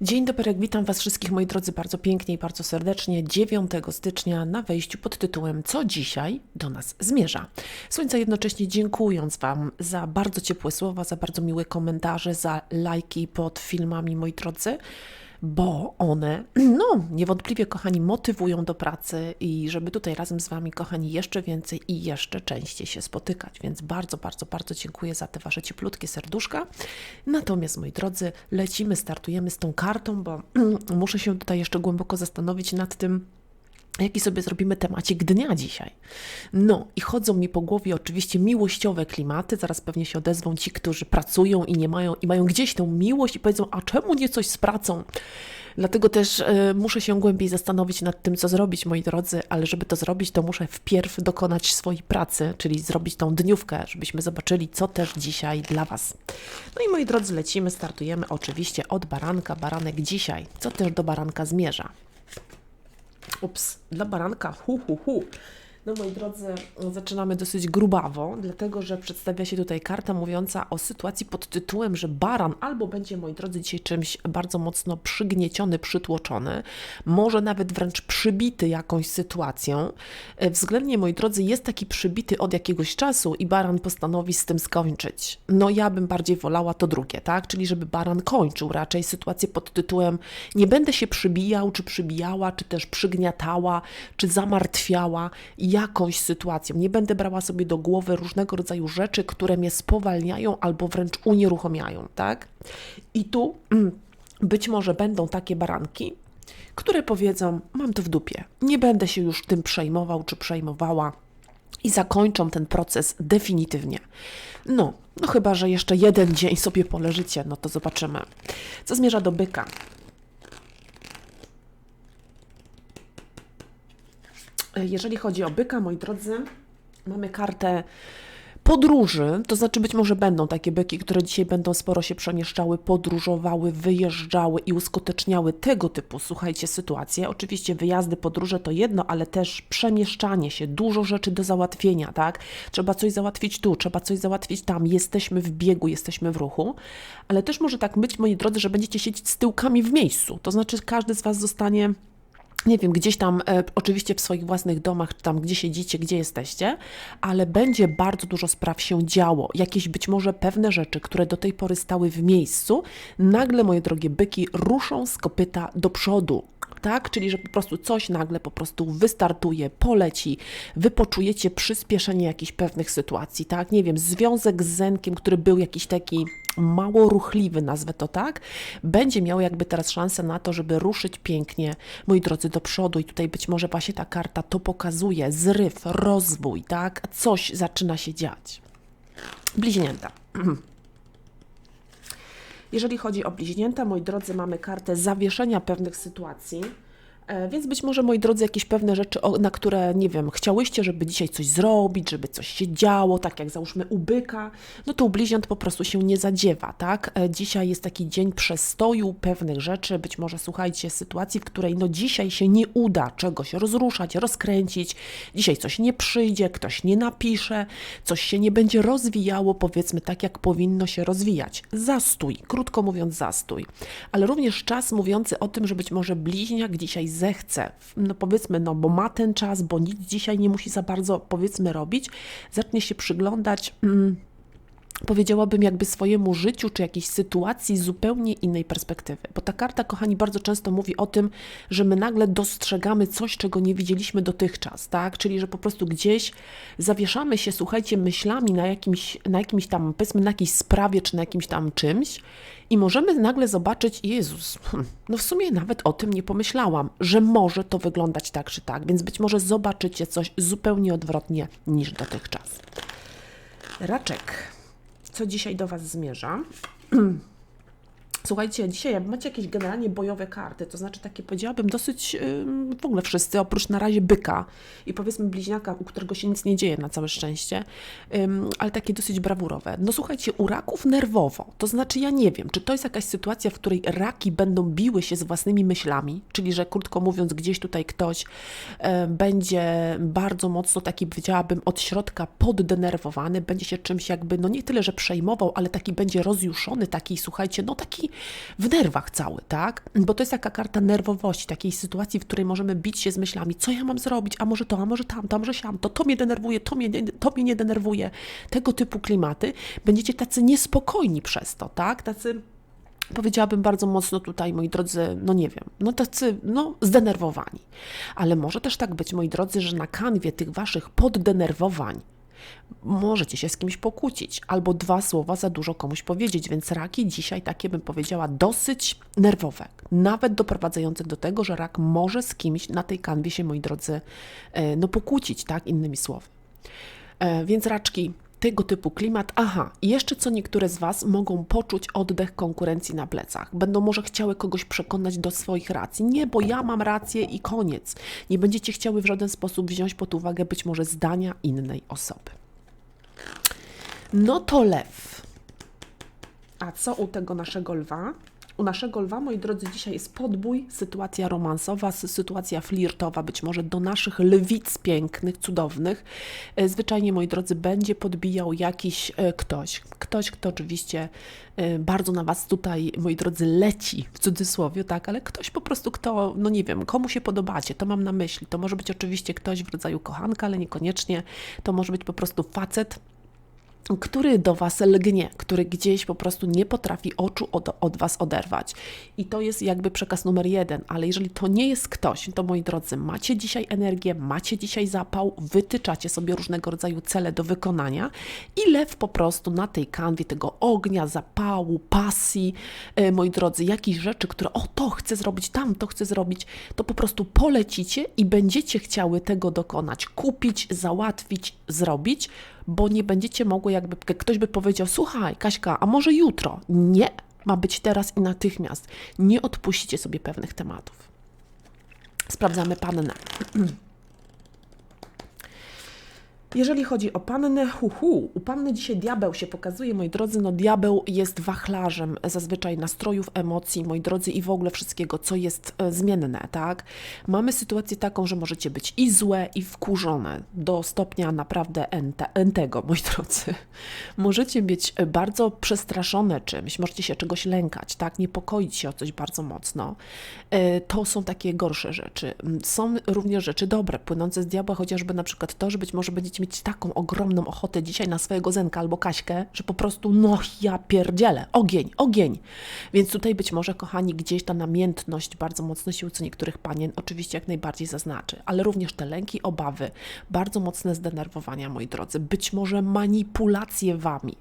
Dzień dobry, witam Was wszystkich moi drodzy bardzo pięknie i bardzo serdecznie 9 stycznia na wejściu pod tytułem Co dzisiaj do nas zmierza. Słońce jednocześnie dziękując Wam za bardzo ciepłe słowa, za bardzo miłe komentarze, za lajki pod filmami moi drodzy bo one, no, niewątpliwie, kochani, motywują do pracy i żeby tutaj razem z Wami, kochani, jeszcze więcej i jeszcze częściej się spotykać. Więc bardzo, bardzo, bardzo dziękuję za te Wasze cieplutkie serduszka. Natomiast, moi drodzy, lecimy, startujemy z tą kartą, bo muszę się tutaj jeszcze głęboko zastanowić nad tym, jaki sobie zrobimy temacik dnia dzisiaj. No i chodzą mi po głowie oczywiście miłościowe klimaty, zaraz pewnie się odezwą ci, którzy pracują i nie mają, i mają gdzieś tę miłość i powiedzą, a czemu nie coś z pracą? Dlatego też y, muszę się głębiej zastanowić nad tym, co zrobić, moi drodzy, ale żeby to zrobić, to muszę wpierw dokonać swojej pracy, czyli zrobić tą dniówkę, żebyśmy zobaczyli, co też dzisiaj dla Was. No i moi drodzy, lecimy, startujemy oczywiście od baranka. Baranek dzisiaj, co też do baranka zmierza. Ups, dla baranka, hu, hu, hu. No moi drodzy, zaczynamy dosyć grubawo, dlatego że przedstawia się tutaj karta mówiąca o sytuacji pod tytułem, że baran albo będzie, moi drodzy, dzisiaj czymś bardzo mocno przygnieciony, przytłoczony, może nawet wręcz przybity jakąś sytuacją. E, Względnie, moi drodzy, jest taki przybity od jakiegoś czasu i baran postanowi z tym skończyć. No ja bym bardziej wolała to drugie, tak? Czyli żeby baran kończył raczej sytuację pod tytułem nie będę się przybijał, czy przybijała, czy też przygniatała, czy zamartwiała jakąś sytuacją. Nie będę brała sobie do głowy różnego rodzaju rzeczy, które mnie spowalniają albo wręcz unieruchomiają, tak? I tu być może będą takie baranki, które powiedzą: Mam to w dupie, nie będę się już tym przejmował czy przejmowała i zakończą ten proces definitywnie. No, no chyba, że jeszcze jeden dzień sobie poleżycie, no to zobaczymy. Co zmierza do byka? Jeżeli chodzi o byka, moi drodzy, mamy kartę podróży, to znaczy być może będą takie byki, które dzisiaj będą sporo się przemieszczały, podróżowały, wyjeżdżały i uskuteczniały tego typu, słuchajcie, sytuacje. Oczywiście wyjazdy, podróże to jedno, ale też przemieszczanie się, dużo rzeczy do załatwienia, tak? Trzeba coś załatwić tu, trzeba coś załatwić tam, jesteśmy w biegu, jesteśmy w ruchu, ale też może tak być, moi drodzy, że będziecie siedzieć z tyłkami w miejscu, to znaczy każdy z Was zostanie nie wiem, gdzieś tam, e, oczywiście w swoich własnych domach, czy tam gdzie siedzicie, gdzie jesteście, ale będzie bardzo dużo spraw się działo. Jakieś być może pewne rzeczy, które do tej pory stały w miejscu, nagle, moje drogie byki, ruszą z kopyta do przodu. Tak? Czyli, że po prostu coś nagle po prostu wystartuje, poleci, wy poczujecie przyspieszenie jakichś pewnych sytuacji, tak? Nie wiem, związek z Zenkiem, który był jakiś taki mało ruchliwy, nazwę to tak, będzie miał jakby teraz szansę na to, żeby ruszyć pięknie, moi drodzy, do przodu i tutaj być może właśnie ta karta to pokazuje, zryw, rozwój, tak, coś zaczyna się dziać. Bliźnięta. Jeżeli chodzi o bliźnięta, moi drodzy, mamy kartę zawieszenia pewnych sytuacji. E, Więc być może, moi drodzy, jakieś pewne rzeczy, na które, nie wiem, chciałyście, żeby dzisiaj coś zrobić, żeby coś się działo, tak jak załóżmy u byka, no to u bliźniąt po prostu się nie zadziewa, tak? E, Dzisiaj jest taki dzień przestoju pewnych rzeczy, być może, słuchajcie, sytuacji, w której no dzisiaj się nie uda czegoś rozruszać, rozkręcić, dzisiaj coś nie przyjdzie, ktoś nie napisze, coś się nie będzie rozwijało, powiedzmy, tak jak powinno się rozwijać. Zastój, krótko mówiąc, zastój. Ale również czas mówiący o tym, że być może bliźniak dzisiaj zechce, no powiedzmy, no bo ma ten czas, bo nic dzisiaj nie musi za bardzo, powiedzmy, robić, zacznie się przyglądać. Mm, powiedziałabym, jakby swojemu życiu czy jakiejś sytuacji z zupełnie innej perspektywy. Bo ta karta, kochani, bardzo często mówi o tym, że my nagle dostrzegamy coś, czego nie widzieliśmy dotychczas, tak? Czyli, że po prostu gdzieś zawieszamy się, słuchajcie, myślami na jakimś, na jakimś tam, powiedzmy, na jakiejś sprawie czy na jakimś tam czymś i możemy nagle zobaczyć, Jezus, hm, no w sumie nawet o tym nie pomyślałam, że może to wyglądać tak czy tak, więc być może zobaczycie coś zupełnie odwrotnie niż dotychczas. Raczek co dzisiaj do Was zmierza. Słuchajcie, dzisiaj macie jakieś generalnie bojowe karty, to znaczy takie powiedziałabym dosyć w ogóle wszyscy, oprócz na razie byka i powiedzmy bliźniaka, u którego się nic nie dzieje na całe szczęście, ale takie dosyć brawurowe. No słuchajcie, u raków nerwowo, to znaczy ja nie wiem, czy to jest jakaś sytuacja, w której raki będą biły się z własnymi myślami, czyli że krótko mówiąc gdzieś tutaj ktoś e, będzie bardzo mocno taki, powiedziałabym, od środka poddenerwowany, będzie się czymś jakby, no nie tyle, że przejmował, ale taki będzie rozjuszony, taki, słuchajcie, no taki w nerwach cały, tak? Bo to jest taka karta nerwowości, takiej sytuacji, w której możemy bić się z myślami, co ja mam zrobić, a może to, a może tamto, a może siam, to, to mnie denerwuje, to mnie, to mnie nie denerwuje. Tego typu klimaty. Będziecie tacy niespokojni przez to, tak? Tacy powiedziałabym bardzo mocno tutaj, moi drodzy, no nie wiem, no tacy, no zdenerwowani. Ale może też tak być, moi drodzy, że na kanwie tych waszych poddenerwowań możecie się z kimś pokłócić, albo dwa słowa za dużo komuś powiedzieć, więc raki dzisiaj takie bym powiedziała dosyć nerwowe, nawet doprowadzające do tego, że rak może z kimś na tej kanwie się, moi drodzy, e, no pokłócić, tak, innymi słowy. E, więc raczki, tego typu klimat. Aha, jeszcze co niektóre z Was mogą poczuć oddech konkurencji na plecach. Będą może chciały kogoś przekonać do swoich racji. Nie, bo ja mam rację i koniec. Nie będziecie chciały w żaden sposób wziąć pod uwagę być może zdania innej osoby. No to lew. A co u tego naszego lwa? U naszego lwa, moi drodzy, dzisiaj jest podbój, sytuacja romansowa, sytuacja flirtowa, być może do naszych lwic pięknych, cudownych. E, zwyczajnie, moi drodzy, będzie podbijał jakiś e, ktoś. Ktoś, kto oczywiście e, bardzo na Was tutaj, moi drodzy, leci, w cudzysłowie, tak, ale ktoś po prostu, kto, no nie wiem, komu się podobacie, to mam na myśli. To może być oczywiście ktoś w rodzaju kochanka, ale niekoniecznie. To może być po prostu facet, który do Was lgnie, który gdzieś po prostu nie potrafi oczu od, od Was oderwać. I to jest jakby przekaz numer jeden, ale jeżeli to nie jest ktoś, to moi drodzy, macie dzisiaj energię, macie dzisiaj zapał, wytyczacie sobie różnego rodzaju cele do wykonania i lew po prostu na tej kanwie tego ognia, zapału, pasji, e, moi drodzy, jakichś rzeczy, które o to chcę zrobić, tam to chcę zrobić, to po prostu polecicie i będziecie chciały tego dokonać, kupić, załatwić, zrobić, bo nie będziecie mogły, jakby ktoś by powiedział: Słuchaj, Kaśka, a może jutro? Nie, ma być teraz i natychmiast. Nie odpuścicie sobie pewnych tematów. Sprawdzamy pannę. Jeżeli chodzi o pannę, hu, hu, u panny dzisiaj diabeł się pokazuje, moi drodzy, no diabeł jest wachlarzem zazwyczaj nastrojów, emocji, moi drodzy, i w ogóle wszystkiego, co jest e, zmienne, tak? Mamy sytuację taką, że możecie być i złe, i wkurzone do stopnia naprawdę ente, entego, moi drodzy. Możecie być bardzo przestraszone czymś, możecie się czegoś lękać, tak? Niepokoić się o coś bardzo mocno. E, to są takie gorsze rzeczy. Są również rzeczy dobre, płynące z diabła, chociażby na przykład to, że być może będziecie mieć taką ogromną ochotę dzisiaj na swojego Zenka albo Kaśkę, że po prostu no ja pierdzielę, ogień, ogień. Więc tutaj być może, kochani, gdzieś ta namiętność bardzo mocno się u niektórych panien oczywiście jak najbardziej zaznaczy, ale również te lęki, obawy, bardzo mocne zdenerwowania, moi drodzy, być może manipulacje wami,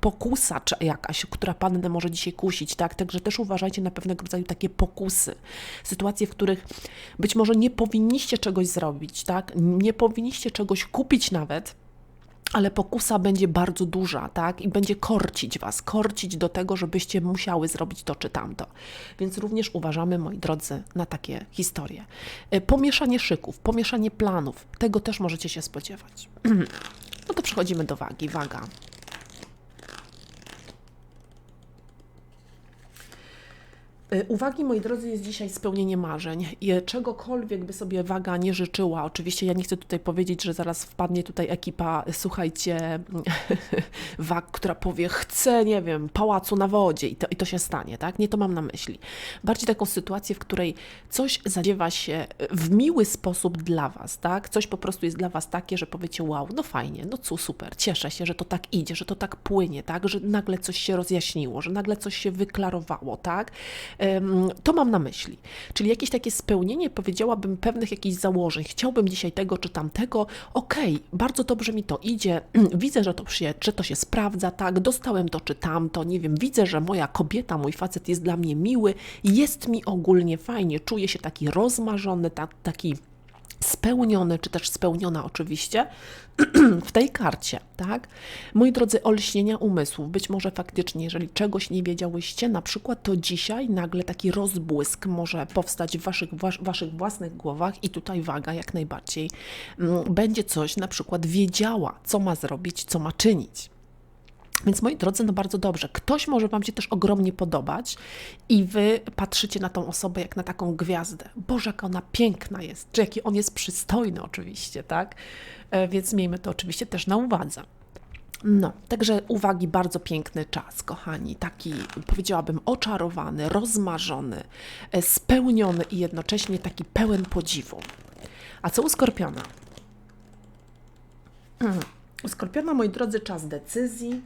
pokusa jakaś, która pannę może dzisiaj kusić, tak? Także też uważajcie na pewnego rodzaju takie pokusy. Sytuacje, w których być może nie powinniście czegoś zrobić, tak? Nie powinniście czegoś kupić nawet, ale pokusa będzie bardzo duża, tak? I będzie korcić Was, korcić do tego, żebyście musiały zrobić to czy tamto. Więc również uważamy, moi drodzy, na takie historie. Y, pomieszanie szyków, pomieszanie planów, tego też możecie się spodziewać. No to przechodzimy do wagi. Waga. Uwagi, moi drodzy, jest dzisiaj spełnienie marzeń. I czegokolwiek by sobie waga nie życzyła. Oczywiście ja nie chcę tutaj powiedzieć, że zaraz wpadnie tutaj ekipa, słuchajcie, wag, która powie, chcę, nie wiem, pałacu na wodzie i to, i to się stanie, tak? Nie to mam na myśli. Bardziej taką sytuację, w której coś zadziewa się w miły sposób dla Was, tak? Coś po prostu jest dla Was takie, że powiecie, wow, no fajnie, no co, super, cieszę się, że to tak idzie, że to tak płynie, tak? Że nagle coś się rozjaśniło, że nagle coś się wyklarowało, tak? To mam na myśli. Czyli jakieś takie spełnienie, powiedziałabym, pewnych jakichś założeń. Chciałbym dzisiaj tego czy tamtego. Okej, okay, bardzo dobrze mi to idzie. Widzę, że to, się, że to się sprawdza, tak. Dostałem to czy tamto. Nie wiem, widzę, że moja kobieta, mój facet jest dla mnie miły. Jest mi ogólnie fajnie. Czuję się taki rozmarzony, tak, taki spełniony, czy też spełniona oczywiście, w tej karcie, tak? Moi drodzy, olśnienia umysłów. Być może faktycznie, jeżeli czegoś nie wiedziałyście, na przykład to dzisiaj nagle taki rozbłysk może powstać w waszych, waszych własnych głowach i tutaj waga jak najbardziej mm, będzie coś na przykład wiedziała, co ma zrobić, co ma czynić. Więc moi drodzy, no bardzo dobrze. Ktoś może Wam się też ogromnie podobać i Wy patrzycie na tą osobę jak na taką gwiazdę. Boże, jak ona piękna jest, czy jaki on jest przystojny oczywiście, tak? E, więc miejmy to oczywiście też na uwadze. No, także uwagi, bardzo piękny czas, kochani. Taki, powiedziałabym, oczarowany, rozmarzony, e, spełniony i jednocześnie taki pełen podziwu. A co u skorpiona? U skorpiona, moi drodzy, czas decyzji,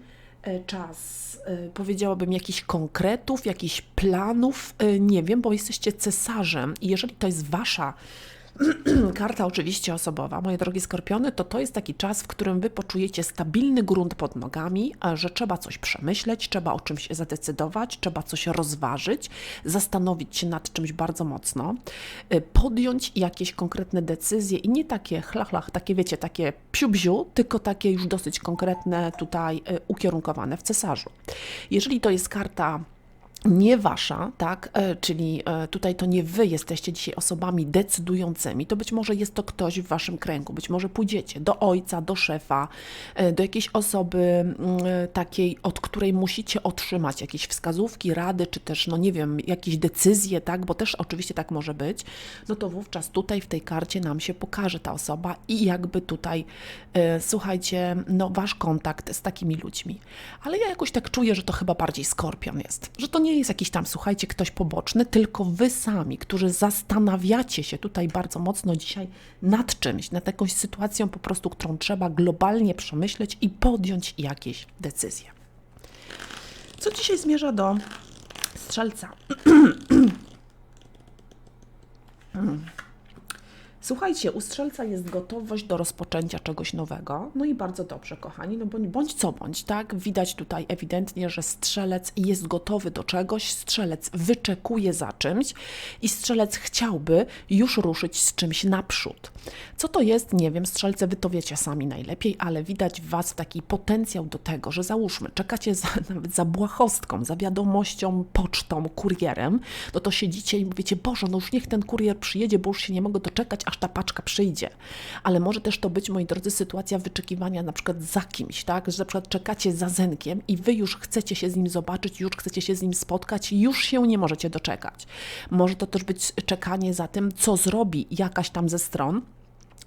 czas, e, powiedziałabym, jakichś konkretów, jakichś planów. e, Nie wiem, bo jesteście cesarzem i jeżeli to jest wasza karta oczywiście osobowa, moje drogie skorpiony, to to jest taki czas, w którym wy poczujecie stabilny grunt pod nogami, że trzeba coś przemyśleć, trzeba o czymś zadecydować, trzeba coś rozważyć, zastanowić się nad czymś bardzo mocno, y, podjąć jakieś konkretne decyzje i nie takie chlach, takie wiecie, takie psiu tylko takie już dosyć konkretne tutaj y, ukierunkowane w cesarzu. Jeżeli to jest karta nie wasza, tak, e, czyli e, tutaj to nie wy jesteście dzisiaj osobami decydującymi, to być może jest to ktoś w waszym kręgu, być może pójdziecie do ojca, do szefa, e, do jakiejś osoby mm, takiej, od której musicie otrzymać jakieś wskazówki, rady, czy też, no nie wiem, jakieś decyzje, tak, bo też oczywiście tak może być, no to wówczas tutaj w tej karcie nam się pokaże ta osoba i jakby tutaj, słuchajcie, no wasz kontakt z takimi ludźmi. Ale ja jakoś tak czuję, że to chyba bardziej skorpion jest, że to nie jest jakiś tam, słuchajcie, ktoś poboczny, tylko wy sami, którzy zastanawiacie się tutaj bardzo mocno dzisiaj nad czymś, nad jakąś sytuacją po prostu, którą trzeba globalnie przemyśleć i podjąć jakieś decyzje. Co dzisiaj zmierza do strzelca? Słuchajcie, u strzelca jest gotowość do rozpoczęcia czegoś nowego. No i bardzo dobrze, kochani, no bądź, bądź co bądź, tak? Widać tutaj ewidentnie, że strzelec jest gotowy do czegoś, strzelec wyczekuje za czymś i strzelec chciałby już ruszyć z czymś naprzód. Co to jest? Nie wiem, strzelce wy to wiecie sami najlepiej, ale widać w was taki potencjał do tego, że załóżmy, czekacie za, nawet za błahostką, za wiadomością, pocztą, kurierem, no to siedzicie i mówicie, Boże, no już niech ten kurier przyjedzie, bo już się nie mogę doczekać, aż ta paczka przyjdzie. Ale może też to być, moi drodzy, sytuacja wyczekiwania na przykład za kimś, tak? Że na przykład czekacie za Zenkiem i wy już chcecie się z nim zobaczyć, już chcecie się z nim spotkać, już się nie możecie doczekać. Może to też być czekanie za tym, co zrobi jakaś tam ze stron,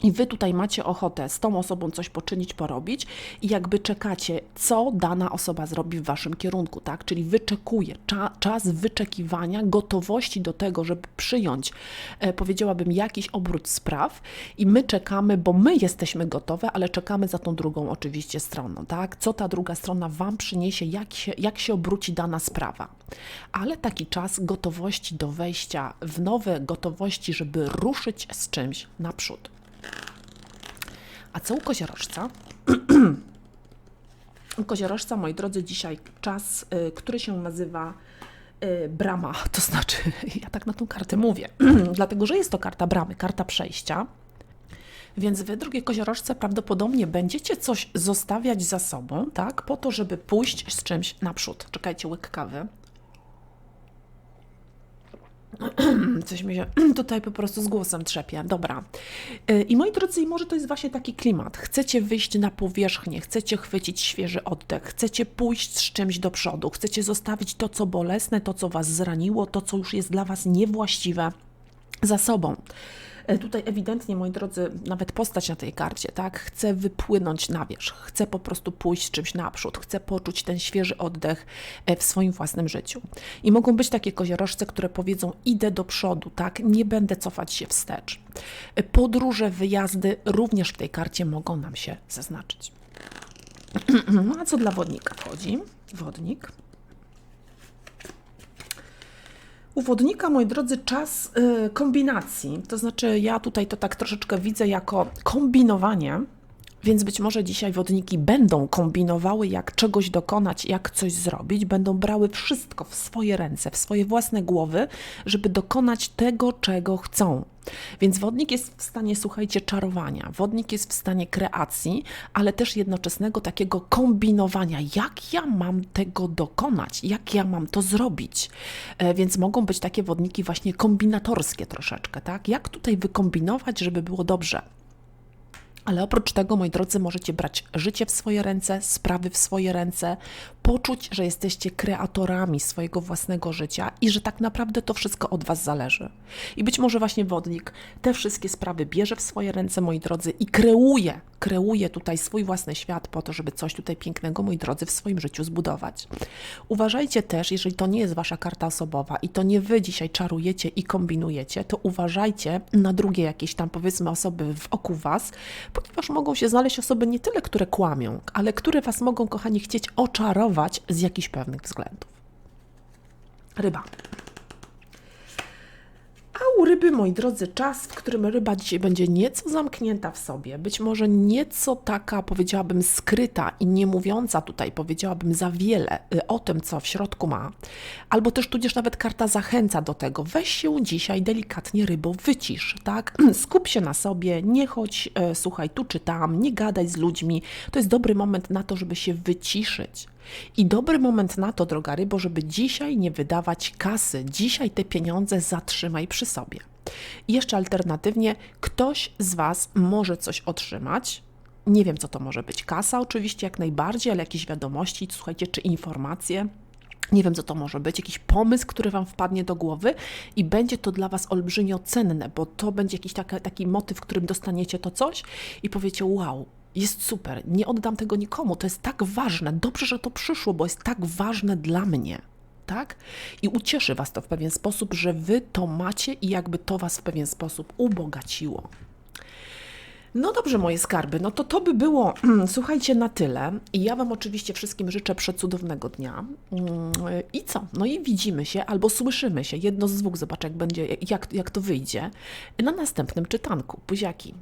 i wy tutaj macie ochotę z tą osobą coś poczynić, porobić i jakby czekacie, co dana osoba zrobi w waszym kierunku, tak? Czyli wyczekuje, cza, czas wyczekiwania, gotowości do tego, żeby przyjąć, e, powiedziałabym, jakiś obrót spraw i my czekamy, bo my jesteśmy gotowe, ale czekamy za tą drugą oczywiście stroną, tak? Co ta druga strona wam przyniesie, jak się, jak się obróci dana sprawa. Ale taki czas gotowości do wejścia w nowe gotowości, żeby ruszyć z czymś naprzód. A co u koziorożca? u koziorożca, moi drodzy, dzisiaj czas, y, który się nazywa y, brama, to znaczy, ja tak na tą kartę mówię, dlatego że jest to karta bramy, karta przejścia. Więc wy, drugie koziorożce, prawdopodobnie będziecie coś zostawiać za sobą, tak, po to, żeby pójść z czymś naprzód. Czekajcie, łyk kawy. Coś mi się tutaj po prostu z głosem trzepie. Dobra. Y, I moi drodzy, może to jest właśnie taki klimat. Chcecie wyjść na powierzchnię, chcecie chwycić świeży oddech, chcecie pójść z czymś do przodu, chcecie zostawić to, co bolesne, to, co was zraniło, to, co już jest dla was niewłaściwe za sobą. E, Tutaj ewidentnie, moi drodzy, nawet postać na tej karcie, tak, chce wypłynąć na wierzch, chce po prostu pójść czymś naprzód, chce poczuć ten świeży oddech e, w swoim własnym życiu. I mogą być takie koziorożce, które powiedzą, idę do przodu, tak, nie będę cofać się wstecz. E, Podróże, wyjazdy również w tej karcie mogą nam się zaznaczyć. No a co dla wodnika wchodzi? Wodnik. U wodnika, moi drodzy, czas y, kombinacji. To znaczy, ja tutaj to tak troszeczkę widzę jako kombinowanie, więc być może dzisiaj wodniki będą kombinowały, jak czegoś dokonać, jak coś zrobić, będą brały wszystko w swoje ręce, w swoje własne głowy, żeby dokonać tego, czego chcą. Więc wodnik jest w stanie, słuchajcie, czarowania, wodnik jest w stanie kreacji, ale też jednoczesnego takiego kombinowania, jak ja mam tego dokonać, jak ja mam to zrobić. E, Więc mogą być takie wodniki właśnie kombinatorskie troszeczkę, tak? Jak tutaj wykombinować, żeby było dobrze. Ale oprócz tego, moi drodzy, możecie brać życie w swoje ręce, sprawy w swoje ręce, poczuć, że jesteście kreatorami swojego własnego życia i że tak naprawdę to wszystko od Was zależy. I być może właśnie wodnik te wszystkie sprawy bierze w swoje ręce, moi drodzy, i kreuje, kreuje tutaj swój własny świat po to, żeby coś tutaj pięknego, moi drodzy, w swoim życiu zbudować. Uważajcie też, jeżeli to nie jest Wasza karta osobowa i to nie Wy dzisiaj czarujecie i kombinujecie, to uważajcie na drugie jakieś tam powiedzmy osoby wokół Was, ponieważ mogą się znaleźć osoby nie tyle, które kłamią, ale które Was mogą, kochani, chcieć oczarować z jakichś pewnych względów. Ryba. A u ryby, moi drodzy, czas, w którym ryba dzisiaj będzie nieco zamknięta w sobie, być może nieco taka, powiedziałabym, skryta i nie mówiąca tutaj, powiedziałabym, za wiele y, o tym, co w środku ma, albo też tudzież nawet karta zachęca do tego, weź się dzisiaj delikatnie rybo wycisz, tak? Skup się na sobie, nie chodź, e, słuchaj, tu czy tam, nie gadaj z ludźmi. To jest dobry moment na to, żeby się wyciszyć. I dobry moment na to, droga rybo, żeby dzisiaj nie wydawać kasy. Dzisiaj te pieniądze zatrzymaj przy sobie. I jeszcze alternatywnie, ktoś z Was może coś otrzymać. Nie wiem, co to może być. Kasa, oczywiście, jak najbardziej, ale jakieś wiadomości, słuchajcie, czy informacje. Nie wiem, co to może być, jakiś pomysł, który Wam wpadnie do głowy i będzie to dla Was olbrzymio cenne, bo to będzie jakiś taka, taki motyw, w którym dostaniecie to coś i powiecie: Wow, jest super, nie oddam tego nikomu, to jest tak ważne, dobrze, że to przyszło, bo jest tak ważne dla mnie. Tak? I ucieszy Was to w pewien sposób, że Wy to macie i jakby to Was w pewien sposób ubogaciło. No dobrze, moje skarby, no to to by było, słuchajcie, na tyle. I ja Wam oczywiście wszystkim życzę przecudownego dnia. Mm, I co? No i widzimy się albo słyszymy się, jedno z dwóch, zobacz jak będzie, jak, jak to wyjdzie, na następnym czytanku. Buziaki.